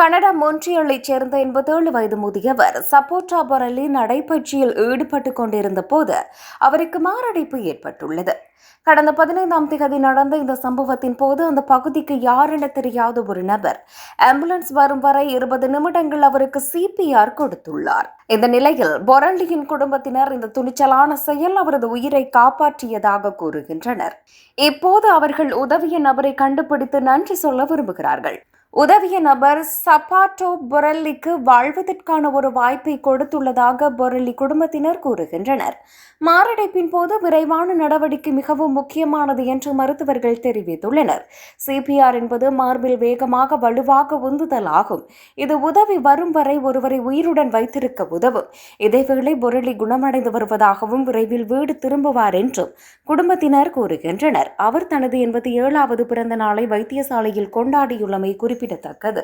Canada மொன்றியலைச் சேர்ந்த எண்பத்தேழு வயது முதியவர் சப்போட்டா பரலி நடைபயிற்சியில் ஈடுபட்டு கொண்டிருந்த போது அவருக்கு மாரடைப்பு ஏற்பட்டுள்ளது. கடந்த பதினைந்தாம் தேதி நடந்த இந்த சம்பவத்தின் போது அந்த பகுதிக்கு யார் என தெரியாத ஒரு நபர் ஆம்புலன்ஸ் வரும் வரை இருபது நிமிடங்கள் அவருக்கு சிபிஆர் கொடுத்துள்ளார். இந்த நிலையில் பொரண்டியின் குடும்பத்தினர் இந்த துணிச்சலான செயல் அவரது உயிரை காப்பாற்றியதாக கூறுகின்றனர். இப்போது அவர்கள் உதவிய நபரை கண்டுபிடித்து நன்றி சொல்ல விரும்புகிறார்கள். உதவிய நபர் சப்பாட்டோ பொரல்லிக்கு வாழ்வதற்கான ஒரு வாய்ப்பை கொடுத்துள்ளதாக பொரல்லி குடும்பத்தினர் கூறுகின்றனர். மாரடைப்பின் போது விரைவான நடவடிக்கை மிகவும் முக்கியமானது என்று மருத்துவர்கள் தெரிவித்துள்ளனர். சிபிஆர் என்பது மார்பில் வேகமாக வலுவாக உந்துதல் ஆகும் இது உதவி வரும் வரை ஒருவரை உயிருடன் வைத்திருக்க உதவும். இதேவேளை பொருளி குணமடைந்து வருவதாகவும் விரைவில் வீடு திரும்புவார் என்றும் குடும்பத்தினர் கூறுகின்றனர். அவர் தனது எண்பத்தி ஏழாவது பிறந்த நாளை வைத்தியசாலையில் கொண்டாடியுள்ளமை குறிப்பிடத்தக்கது.